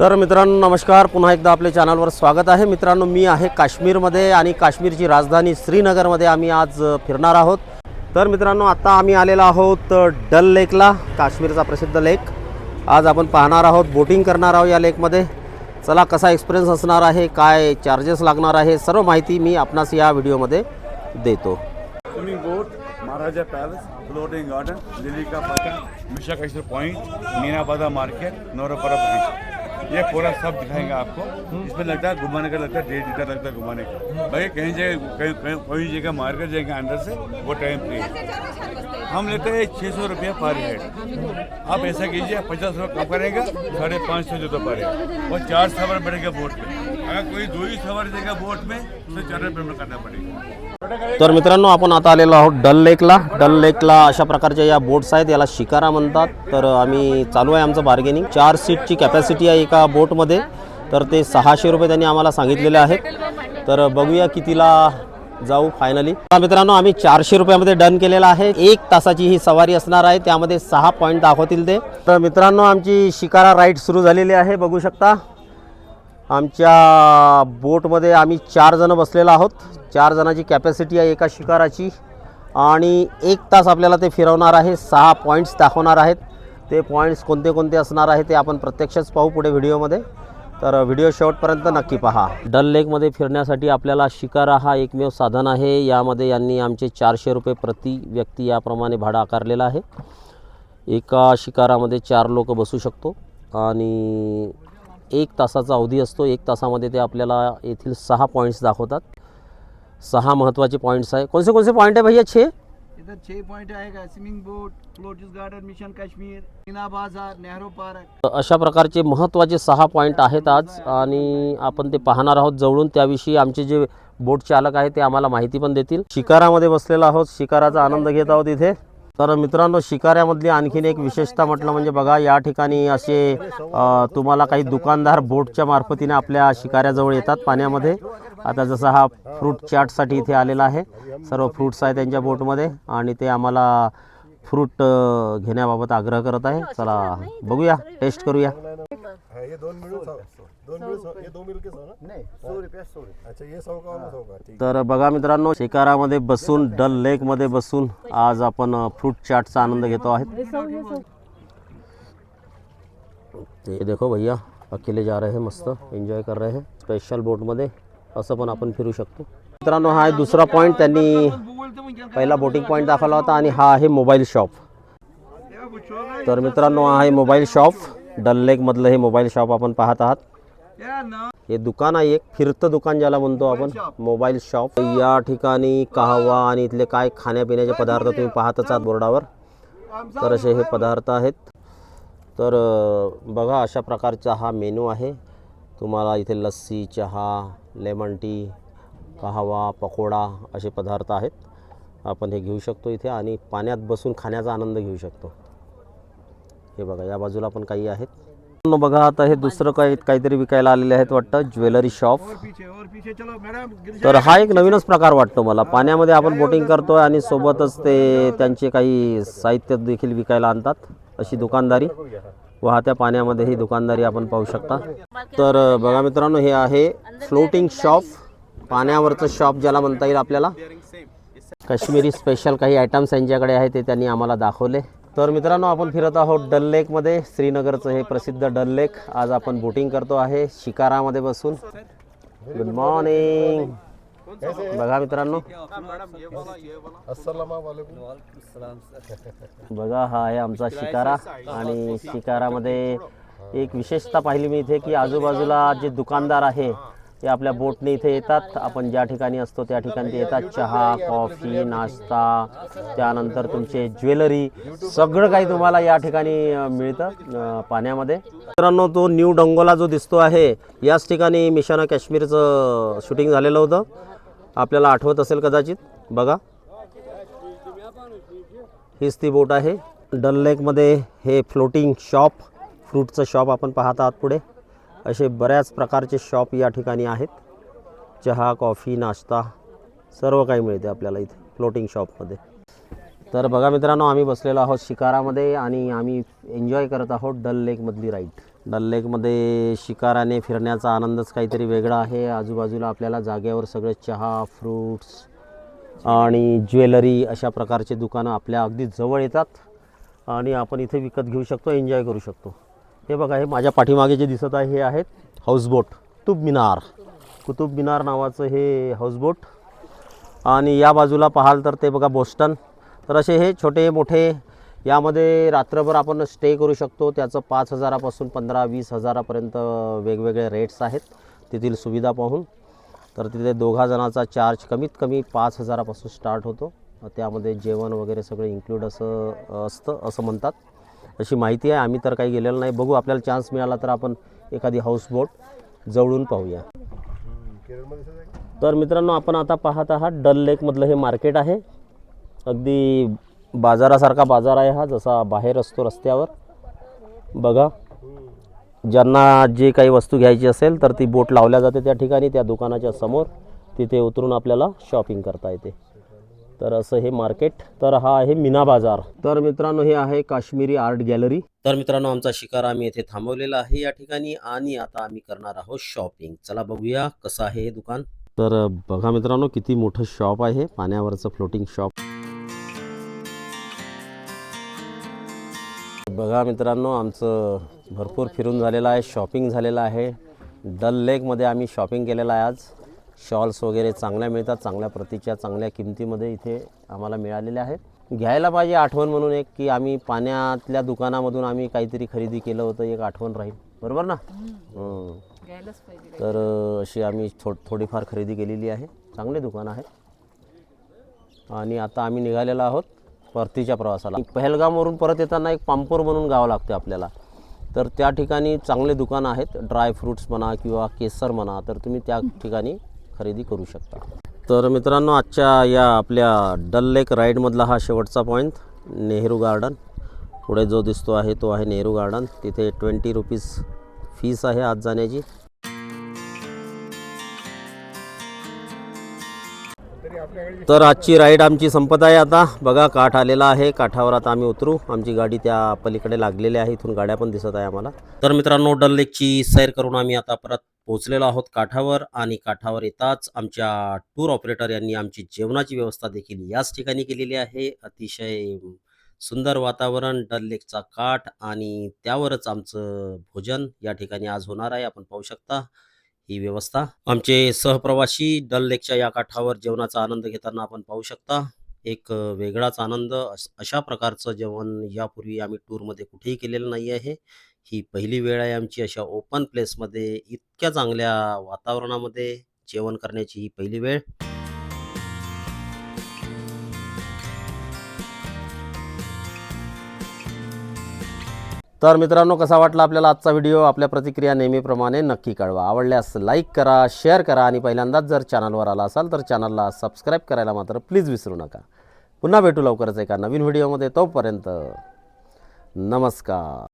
तर मित्रांनो नमस्कार. पुन्हा एकदा आपल्या चॅनलवर स्वागत आहे. मित्रांनो मी आहे काश्मीरमध्ये आणि काश्मीरची राजधानी श्रीनगरमध्ये आम्ही आज फिरणार आहोत. तर मित्रांनो आत्ता आम्ही आलेलो आहोत डल लेकला काश्मीरचा प्रसिद्ध लेक. आज आपण पाहणार आहोत बोटिंग करणार आहोत या लेकमध्ये. चला कसा एक्सपिरियन्स असणार आहे काय चार्जेस लागणार आहे सर्व माहिती मी आपणास या व्हिडिओमध्ये देतो. Swimming boat Maharaja palace floating garden लिलिका का मिशा मीनाबादा मार्केट नौरपरा ये पूरा सब दिखाएँगे आपको। इसमें लगता है घुमाने का लगता है डेढ़ लीटर लगता है घुमाने का। भाई कहीं जगह कोई जगह मार्केट जाएँगे अंदर से, वो टाइम फ्री हम लेते हैं छः सौ रुपया पर हेड आप ऐसा कीजिए पचास रुपये कम करेगा, साढ़े पाँच सौ जो तो पर हेड और चार सवार बढ़ेगा बोट में अगर कोई दो ही सवार देगा बोट में तो चार रुपये पेमेंट करना पड़ेगा। तर मित्रांनो आपण आता आलेलो आहोत डल लेकला. डल लेकला अशा प्रकारच्या या बोट्स आहेत याला शिकारा म्हणतात. तर आम्ही चालू आहे आमचं बार्गेनिंग चार सीटची कॅपॅसिटी आहे एका बोटमध्ये. तर ते सहाशे रुपये त्यांनी आम्हाला सांगितलेले आहेत. तर बघूया कितीला जाऊ फायनली मित्रांनो आम्ही चारशे रुपयामध्ये डन केलेला आहे. एक तासाची ही सवारी असणार आहे. त्यामध्ये सहा पॉईंट दाखवतील ते. तर मित्रांनो आमची शिकारा राईड सुरू झालेली आहे. बघू शकता. आमच्या बोटमध्ये आम्ही चार जणं बसलेलो आहोत. चार जणांची कॅपॅसिटी आहे एका शिकाराची आणि एक तास आपल्याला ते फिरवणार आहे. सहा पॉईंट्स दाखवणार आहेत. ते पॉईंट्स कोणते कोणते असणार आहे ते आपण प्रत्यक्षच पाहू पुढे व्हिडिओमध्ये. तर व्हिडिओ शेवटपर्यंत नक्की पहा. डल लेकमध्ये फिरण्यासाठी आपल्याला शिकारा हा एकमेव साधन आहे. यामध्ये यांनी आमचे चारशे रुपये प्रति व्यक्ती याप्रमाणे भाडं आकारलेलं आहे. एका शिकारामध्ये चार लोक बसू शकतो. आणि एक तासाचा अवधी असतो. एक तासामध्ये ते आपल्याला येथील सहा पॉईंट्स दाखवतात. सहा महत्त्वाचे पॉईंट्स आहे. कोणते कोणते पॉईंट आहे भैया छे? इधर छह पॉइंट आएगा swimming boat floating garden mission Kashmir Meena Bazaar Nehru park अशा प्रकारचे महत्त्वाचे सहा पॉईंट आहेत आज आणि आपण ते पाहणार आहोत जवळून. त्याविषयी आमचे जे बोट चालक आहे ते आम्हाला माहिती पण देतील. शिकारामध्ये बसलेलो आहोत. शिकाराचा आनंद घेत आहोत इथे. तर मित्रांनो शिकाऱ्यामधली आणखीन एक विशेषता म्हटलं म्हणजे बघा या ठिकाणी असे तुम्हाला काही दुकानदार बोटच्या मार्फतीने आपल्या शिकाऱ्याजवळ येतात पाण्यामध्ये. आता जसा हा फ्रूट चाटसाठी इथे आलेला आहे. सर्व फ्रूट्स आहे त्यांच्या बोटमध्ये आणि ते आम्हाला फ्रूट घेण्याबाबत आग्रह करत आहे. चला बघूया टेस्ट करूया. दोन मिळून सौ दोन मिळून सौ ये दो मिल के सौ ना? नहीं सौ रुपया सौ रुपया. अच्छा ये सौ का वाला सौ का? ठीक तर बघा मित्रांनो शिकारामध्ये बसून डल लेकमध्ये बसून आज आपण फ्रूट चाटचा आनंद घेतो आहे. ते देखो भैया अकेले जा रहे हैं मस्त एन्जॉय कर रहे हैं स्पेशल बोटमध्ये असं पण आपण फिरू शकतो. मित्रांनो हा आहे दुसरा पॉईंट त्यांनी पहिला बोटिंग पॉईंट दाखवला होता आणि हा आहे मोबाईल शॉप तर मित्रांनो हा आहे मोबाईल शॉप डल लेकमधलं हे मोबाईल शॉप आपण पाहत आहात. हे दुकान आहे एक फिरतं दुकान ज्याला म्हणतो आपण मोबाईल शॉप या ठिकाणी कहवा आणि इथले काय खाण्यापिण्याचे पदार्थ तुम्ही पाहतच आहात बोर्डावर. तर असे हे पदार्थ आहेत. तर बघा अशा प्रकारचा हा मेनू आहे. तुम्हाला इथे लस्सी चहा लेमन टी कहवा पकोडा असे पदार्थ आहेत. आपण हे घेऊ शकतो इथे आणि पाण्यात बसून खाण्याचा आनंद घेऊ शकतो. हे बघा या बाजूला पण काही आहेत. बघा आता हे दुसरं काही काहीतरी विकायला आलेले आहेत वाटतं ज्वेलरी शॉप. तर हा एक नवीनच प्रकार वाटतो मला. पाण्यामध्ये आपण बोटिंग करतोय आणि सोबतच ते त्यांचे काही साहित्य देखील विकायला आणतात अशी दुकानदारी. वाहत्या पाण्यामध्ये ही दुकानदारी आपण पाहू शकता. तर बघा मित्रांनो हे आहे फ्लोटिंग शॉप पाण्यावरचं शॉप ज्याला म्हणता येईल आपल्याला. काश्मीरी स्पेशल काही आयटम्स यांच्याकडे आहे ते त्यांनी आम्हाला दाखवले. तर मित्रांनो आपण फिरत आहोत डल लेकमध्ये. श्रीनगरचं हे प्रसिद्ध डल लेक. आज आपण बोटिंग करतो आहे शिकारामध्ये बसून. गुड मॉर्निंग बघा मित्रांनो. बघा हा आहे आमचा शिकारा. आणि शिकारामध्ये एक विशेषता पाहिली मी इथे की आजूबाजूला जे दुकानदार आहे ते आपल्या बोटने इथे येतात. आपण ज्या ठिकाणी असतो त्या ठिकाणी ते येतात. चहा कॉफी नाश्ता त्यानंतर तुमचे ज्वेलरी सगळं काही तुम्हाला या ठिकाणी मिळतं पाण्यामध्ये. मित्रांनो तो न्यू डोंगोला जो दिसतो आहे याच ठिकाणी मिशाना काश्मीरचं शूटिंग झालेलं होतं. आपल्याला आठवत असेल कदाचित. बघा. हीच ती बोट आहे. डल लेकमध्ये हे फ्लोटिंग शॉप फ्रूटचं शॉप आपण पाहत आहात पुढे. असे बऱ्याच प्रकारचे शॉप या ठिकाणी आहेत. चहा कॉफी नाश्ता सर्व काही मिळते आपल्याला इथे फ्लोटिंग शॉपमध्ये तर बघा मित्रांनो आम्ही बसलेलो आहोत शिकारामध्ये आणि आम्ही एन्जॉय करत आहोत डल लेकमधली राईड डल लेकमध्ये शिकाराने फिरण्याचा आनंदच काहीतरी वेगळा आहे. आजूबाजूला आपल्याला जागेवर सगळे चहा फ्रूट्स आणि ज्वेलरी अशा प्रकारचे दुकानं आपल्या अगदी जवळ येतात. आणि आपण इथे विकत घेऊ शकतो एन्जॉय करू शकतो. हे बघा हे माझ्या पाठीमागे जे दिसत आहे हे आहेत हाऊसबोट कुतुब मिनार. कुतुब मिनार नावाचं हे हाऊसबोट आणि या बाजूला पाहाल तर ते बघा बोस्टन तर असे हे छोटे मोठे यामध्ये रात्रभर आपण स्टे करू शकतो. त्याचं पाच हजारापासून पंधरा वीस हजारापर्यंत वेगवेगळे रेट्स आहेत तेथील सुविधा पाहून. तर तिथे दोघा जणाचा चार्ज कमीत कमी पाच हजारापासून स्टार्ट होतो. त्यामध्ये जेवण वगैरे सगळं इन्क्लूड असं असतं असं म्हणतात. अशी माहिती आहे. आम्ही तर काही गेलेलो नाही. बघू आपल्याला चान्स मिळाला तर आपण एखादी हाऊसबोट जवळून पाहूया. तर मित्रांनो आपण आता पाहत आहात डल लेकमधलं हे मार्केट आहे. अगदी बाजारासारखा बाजार आहे हा जसा बाहेर असतो रस्त्यावर. बघा ज्यांना जे काही वस्तू घ्यायची असेल तर ती बोट लावल्या जाते त्या ठिकाणी त्या दुकानाच्या समोर. तिथे उतरून आपल्याला शॉपिंग करता येते. तर असं हे मार्केट तर हा आहे मीना बाजार. तर मित्रांनो हे आहे काश्मीरी आर्ट गॅलरी. तर मित्रांनो आमचा शिकार आम्ही येथे थांबवलेला आहे या ठिकाणी आणि आता आम्ही करणार आहोत शॉपिंग. चला बघूया कसं आहे हे दुकान. तर बघा मित्रांनो किती मोठं शॉप आहे. पाण्यावरचं फ्लोटिंग शॉप. बघा मित्रांनो आमचं भरपूर फिरून झालेलं आहे शॉपिंग झालेलं आहे. डल लेकमध्ये आम्ही शॉपिंग केलेलं आहे आज. शॉल्स वगैरे चांगल्या मिळतात चांगल्या प्रतीच्या चांगल्या किमतीमध्ये इथे आम्हाला मिळालेल्या आहेत. घ्यायला पाहिजे आठवण म्हणून एक की आम्ही पाण्यातल्या दुकानामधून आम्ही काहीतरी खरेदी केलं होतं एक आठवण राहील. बरोबर ना. तर अशी आम्ही थो थोडीफार खरेदी केलेली आहे. चांगले दुकान आहे. आणि आता आम्ही निघालेलो आहोत परतीच्या प्रवासाला. पहलगामवरून परत येताना एक पांपोर म्हणून गाव लागते आपल्याला. तर त्या ठिकाणी चांगले दुकानं आहेत. ड्राय फ्रूट्स म्हणा किंवा केसर म्हणा तर तुम्ही त्या ठिकाणी खरेदी करू शकता. तर मित्रांनो आजच्या या आपल्या डल लेक राईडमधला हा शेवटचा पॉईंट नेहरू गार्डन. पुढे जो दिसतो आहे तो आहे नेहरू गार्डन. तिथे ट्वेंटी रुपीज फीस आहे आज जाण्याची. तर आजची राईड आमची संपत आहे आता. बघा काठ आलेला आहे. काठावर आता आम्ही उतरू. आमची गाडी त्या पलीकडे लागलेली आहे. इथून गाड्या पण दिसत आहे आम्हाला. तर मित्रांनो डल लेकची सैर करून आम्ही आता परत पोहोचलेलो आहोत काठावर आणि काठावर येताच आमच्या टूर ऑपरेटर यांनी आमची जेवणाची व्यवस्था देखील याच ठिकाणी केलेली आहे. अतिशय सुंदर वातावरण डल लेकचा काठ आणि त्यावरच आमचं भोजन या ठिकाणी आज होणार आहे. आपण पाहू शकता ही व्यवस्था. आमचे सहप्रवासी डल लेकच्या या काठावर जेवणाचा आनंद घेताना आपण पाहू शकता. एक वेगळाच आनंद अशा प्रकारचं जेवण यापूर्वी आम्ही टूरमध्ये कुठेही केलेलं नाही आहे. ही पहिली वेळ आहे आमची अशा ओपन प्लेसमध्ये इतक्या चांगल्या वातावरणामध्ये जेवण करण्याची ही पहिली वेळ. तर मित्रांनो कसा वाटला आपल्याला आजचा व्हिडिओ आपल्या प्रतिक्रिया नेहमीप्रमाणे नक्की कळवा. आवडल्यास लाईक करा शेअर करा आणि पहिल्यांदाच जर चॅनलवर आला असाल तर चॅनलला सबस्क्राईब करायला मात्र प्लीज विसरू नका. पुन्हा भेटू लवकरच एका नवीन व्हिडिओमध्ये तोपर्यंत नमस्कार.